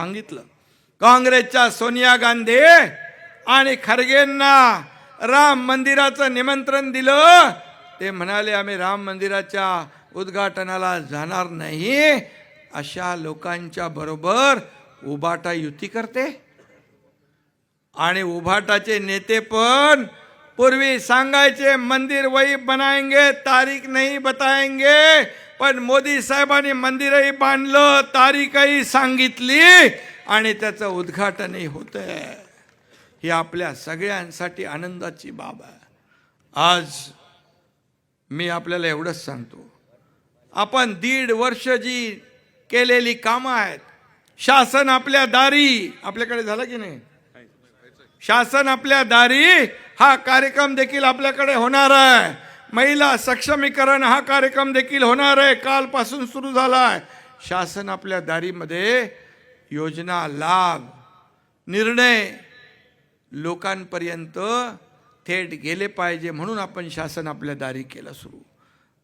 सांगितलं. काँग्रेसच्या सोनिया गांधी आणि खरगेंना राम मंदिराचं निमंत्रण दिलं. ते म्हणाले आम्ही राम मंदिराच्या उद्घाटनाला जाणार नाही. अशा लोकांच्या बरोबर उबाटा युती करते. आणि उभाटाचे नेते पण पूर्वी सांगायचे मंदिर वही बनाएंगे तारीख नाही बताएंगे. पण मोदी साहेबांनी मंदिरही बांधलं तारीखही सांगितली आणि त्याचं उद्घाटनही होतंय. ही आपल्या सगळ्यांसाठी आनंदाची बाब आहे. आज मी आपल्याला एवढंच सांगतो. आपण दीड वर्ष जी केलेली कामं आहेत शासन आपल्या दारी आपल्याकडे झालं की नाही? शासन आपल्या दारी हा कार्यक्रम देखील आपल्याकडे होणार आहे. महिला सक्षमीकरण हा कार्यक्रम देखील होणार आहे. कालपासून सुरू झाला आहे शासन आपल्या दारीमध्ये योजना लाभ निर्णय लोकांपर्यंत थेट गेले पाहिजे म्हणून आपण शासन आपल्या दारी केलं सुरू.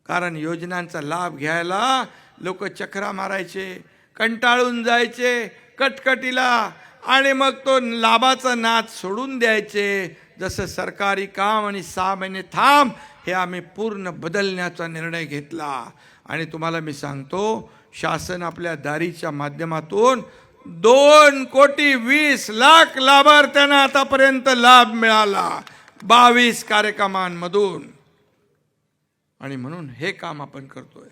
कारण योजनांचा लाभ घ्यायला लोक चक्रा मारायचे कंटाळून जायचे कटकटीला आणि मग तो लाभाचा नाद सोडून द्यायचे. जसं सरकारी काम आणि सहा महिने थांब हे आम्ही पूर्ण बदलण्याचा निर्णय घेतला. आणि तुम्हाला मी सांगतो शासन आपल्या दारीच्या माध्यमातून दोन कोटी वीस लाख लाभार्थ्यांना आतापर्यंत लाभ मिळाला. बावीस कार्यक्रमांमधून. आणि म्हणून हे काम आपण करतोय.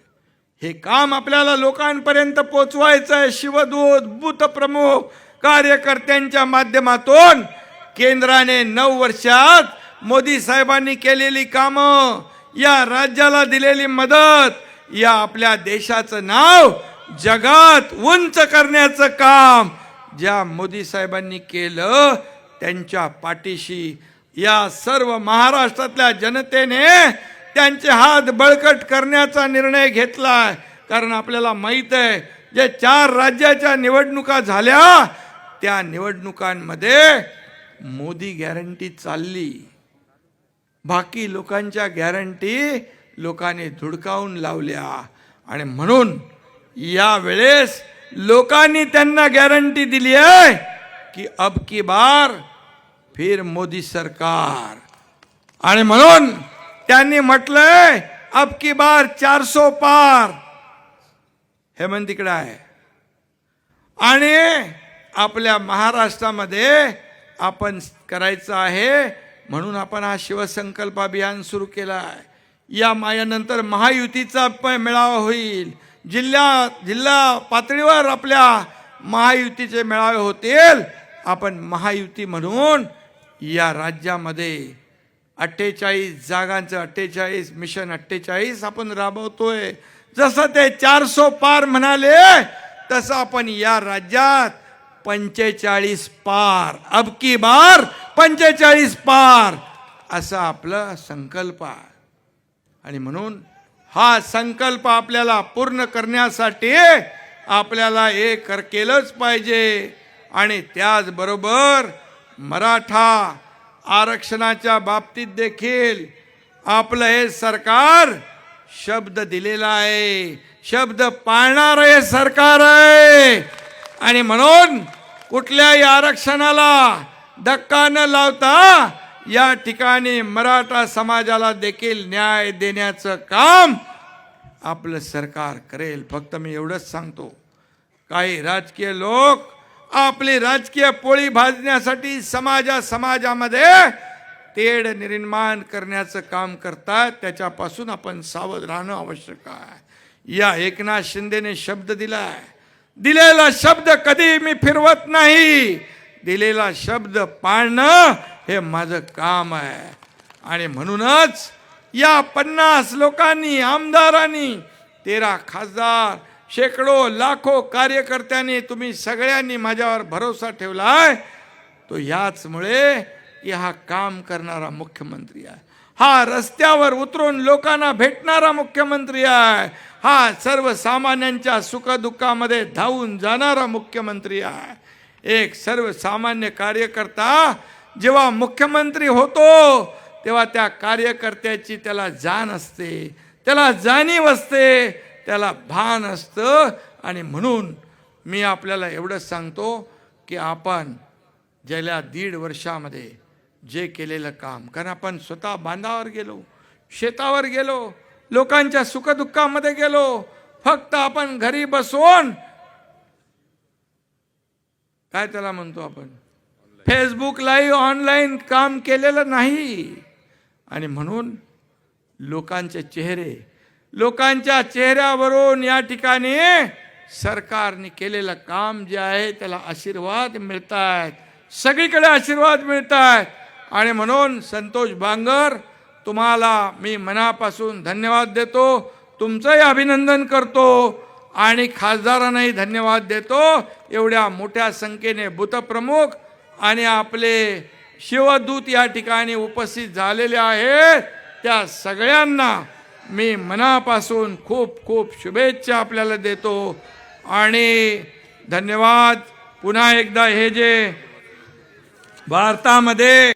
हे काम आपल्याला लोकांपर्यंत पोचवायचं आहे शिवदूत बूथ प्रमुख कार्यकर्त्यांच्या माध्यमातून. केंद्राने नऊ वर्षात मोदी साहेबांनी केलेली कामं या राज्याला दिलेली मदत या आपल्या देशाचं नाव जगात उंच करण्याचं काम ज्या मोदी साहेबांनी केलं त्यांच्या पाठीशी या सर्व महाराष्ट्रातल्या जनतेने त्यांचे हात बळकट करण्याचा निर्णय घेतला कारण आपल्याला माहीत आहे जे चार राज्याच्या निवडणुका झाल्या त्या निवडणुकांमध्ये मोदी गॅरंटी चालली. बाकी लोकांच्या गॅरंटी लोकांनी धुडकावून लावल्या. आणि म्हणून या वेळेस लोकांनी त्यांना गॅरंटी दिली आहे की अब की बार फिर मोदी सरकार. आणि म्हणून त्यांनी म्हटलंय अब की बार चारसो पार. हेमंत तिकडे आहे. आणि आपल्या महाराष्ट्रामध्ये आपण करायचं आहे म्हणून आपण हा शिवसंकल्प अभियान सुरू केला आहे या मायानंतर महायुतीचा मेळावा होईल. जिल्हा जिल्हा पातळीवर आपल्या महायुतीचे मेळावे होतील. आपण महायुती म्हणून या राज्यामध्ये अठ्ठेचाळीस जागांचं अठ्ठेचाळीस मिशन अठ्ठेचाळीस आपण राबवतोय. जसं ते चारसो पार म्हणाले तसं आपण या राज्यात पंचेचाळीस पार. अबकी बार पंचेचाळीस पार. असा आपला संकल्प आहे. आणि म्हणून हा संकल्प आपल्याला पूर्ण करण्यासाठी आपल्याला हे कर केलंच पाहिजे. आणि त्याचबरोबर मराठा आरक्षणाच्या बाबतीत देखील आपलं हे सरकार शब्द दिलेला आहे. शब्द पाळणार हे सरकार आहे. आणि म्हणून कुठल्याही आरक्षणाला धक्का न लावता या ठिकाणी मराठा समाजाला देखील न्याय देण्याचं काम आपलं सरकार करेल. फक्त मी एवढंच सांगतो. काही राजकीय लोक आपली राजकीय पोळी भाजण्यासाठी समाजा समाजामध्ये तेढ निर्माण करण्याचं काम करतात. त्याच्यापासून आपण सावध राहणं आवश्यक आहे. या एकनाथ शिंदेने शब्द दिला दिलेला शब्द कधी मी फिरवत नाही. दिलेला शब्द पाळणं हे माझं काम आहे. आणि म्हणूनच या पन्नास लोकांनी आमदारांनी तेरा खासदार शेकडो लाखो कार्यकर्त्यांनी तुम्ही सगळ्यांनी माझ्यावर भरोसा ठेवलाय. तो ह्याचमुळे की हा काम करणारा मुख्यमंत्री आहे. हा रस्त्यावर उतरून लोकांना भेटणारा मुख्यमंत्री आहे. हा सर्वसामान्यांच्या सुखदुःखामध्ये धावून जाणारा मुख्यमंत्री आहे. एक सर्वसामान्य कार्यकर्ता जेव्हा मुख्यमंत्री होतो तेव्हा त्या कार्यकर्त्याची त्याला जाण असते त्याला जाणीव असते त्याला भान असतं आणि म्हणून मी आपल्याला एवढंच सांगतो की आपण गेल्या दीड वर्षामध्ये जे केलेलं काम कारण आपण स्वतः बांधावर गेलो शेतावर गेलो लोकांच्या सुखदुःखामध्ये गेलो फक्त आपण घरी बसून काय त्याला म्हणतो आपण? फेसबुक लाईव्ह ऑनलाईन काम केलेलं नाही. आणि म्हणून लोकांचे चेहरे लोकांच्या चेहऱ्यावरून या ठिकाणी सरकारने केलेलं काम जे आहे त्याला आशीर्वाद मिळत आहेत सगळीकडे आशीर्वाद मिळत आहेत आणि म्हणून संतोष बांगर तुम्हाला मी मनापासून धन्यवाद देतो. तुमचंही अभिनंदन करतो. आणि खासदारांनाही धन्यवाद देतो. एवढ्या मोठ्या संख्येने बुतप्रमुख आणि आपले शिवदूत या ठिकाणी उपस्थित झालेले आहेत. त्या सगळ्यांना मी मनापासून खूप खूप शुभेच्छा आपल्याला देतो. आणि धन्यवाद. पुन्हा एकदा हे जे भारतामध्ये